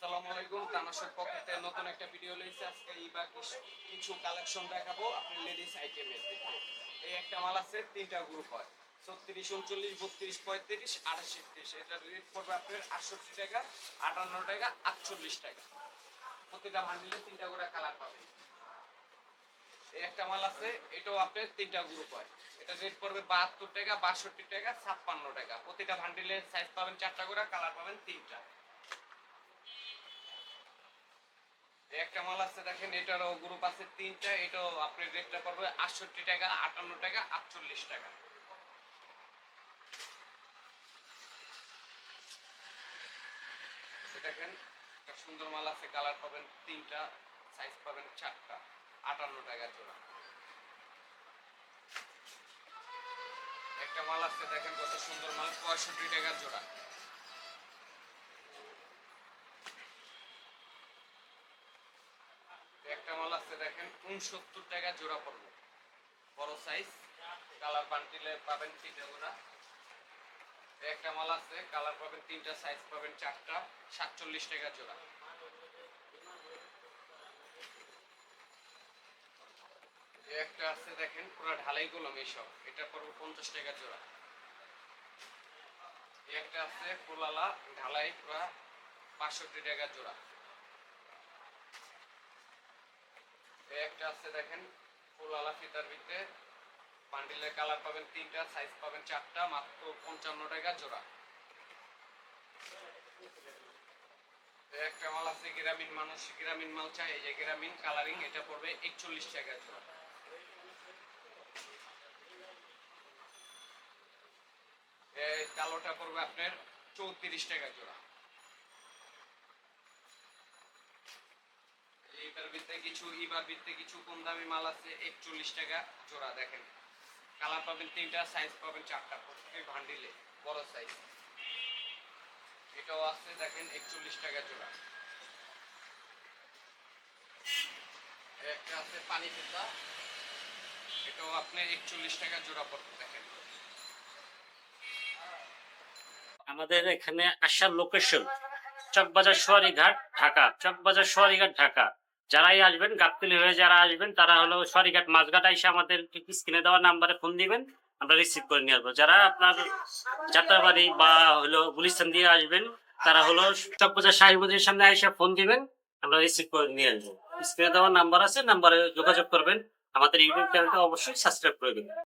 আসসালামু আলাইকুম। তামাশার পকেটে নতুন একটা ভিডিও আজকে ইবা কিছু- কালেকশন দেখাবো আপনি লেডিস এই একটা মাল আছে, তিনটা গ্রুপ হয়। ছত্রিশ, উনচল্লিশ, বত্রিশ, পঁয়ত্রিশ এটা রেট পড়বে আপনার আটষট্টি টাকা, আটান্ন টাকা, আটচল্লিশ টাকা। প্রতিটা ভান্ডিলে তিনটা করে কালার পাবেন। এই একটা মাল আছে, এটাও আপনার তিনটা গ্রুপ হয়। এটা রেট পড়বে বাহাত্তর টাকা, বাষট্টি টাকা, ছাপ্পান্ন টাকা। প্রতিটা ভান্ডিলে সাইজ পাবেন চারটা করে কালার পাবেন তিনটা এই একটা মাল আছে, দেখেন, এটারও গ্রুপ আছে তিনটা, এটাও আপনার রেটটা পড়বে আটষট্টি টাকা, আটান্ন টাকা, আটচল্লিশ টাকা। দেখেন, একটা সুন্দর মাল আছে কালার পাবেন তিনটা সাইজ পাবেন চারটা, আটান্ন টাকা জোড়া। একটা মাল আছে, দেখেন কত সুন্দর মাল, পঁয়ষট্টি টাকা জোড়া একটা মাল আছে দেখেন উনসত্তর টাকা জোড়া পড়বে। বড় সাইজ কালার বান্টিলে পাবেন তিনটা জোড়া একটা মাল আছে কালার পাবেন তিনটা সাইজ পাবেন চারটা, সাতচল্লিশ টাকা জোড়া। একটা আছে দেখেন, পুরো ঢালাই গুলো এইসব, এটা পড়বে পঞ্চাশ টাকা জোড়া। একটা আছে ফুলালা, ঢালাই পুরা বাষট্টি টাকা জোড়া। একটা আছে দেখেন, ফুল আলা ফিতার ভিতরে। বান্ডিলের কালার পাবেন তিনটা সাইজ পাবেন চারটা, মাত্র পঞ্চান্ন টাকা জোড়া। একটা মাল আছে গ্রামীণ মানুষ, গ্রামীণ মাল চাই, এই যে গ্রামীণ কালারিং এটা পড়বে একচল্লিশ টাকা জোড়া। কালোটা পড়বে আপনার চৌত্রিশ টাকা জোড়া এইটার ভিতরে কিছু ইবার ভিতরে কিছু কম দামি মাল আছে, একচল্লিশ টাকা জোড়া, দেখেন। কালার পাবেন তিনটা সাইজ পাবেন চারটা প্রত্যেক ভান্ডিলে বড় সাইজ এটাও আছে, দেখেন, একচল্লিশ টাকা জোড়া। একটা আছে পানি ফেতা এটাও আপনি একচল্লিশ টাকা জোড়া পড়তে দেখেন। আমাদের এখানে আসার লোকেশন চকবাজার সোয়ারিঘাট, ঢাকা। চকবাজার সোয়ারিঘাট, ঢাকা। যারাই আসবেন গাবতলি হয়ে যারা আসবেন, তারা হলো সরিঘাট মাঝঘাট এসে আমাদের স্ক্রিনে দেওয়া নাম্বারে ফোন দিবেন, আমরা রিসিভ করে নিয়ে আসব। যারা আপনার যাত্রাবাড়ি বা হলো গুলিস্তান দিয়ে আসবেন, তারা হলো চকবাজার সাহিবুদ্দিনের সামনে এসে ফোন দিবেন, আমরা রিসিভ করে নিয়ে আসব। স্ক্রিনে দেওয়া নাম্বার আছে, নাম্বারে যোগাযোগ করবেন। আমাদের ইউটিউব চ্যানেলটা অবশ্যই সাবস্ক্রাইব করে দিবেন।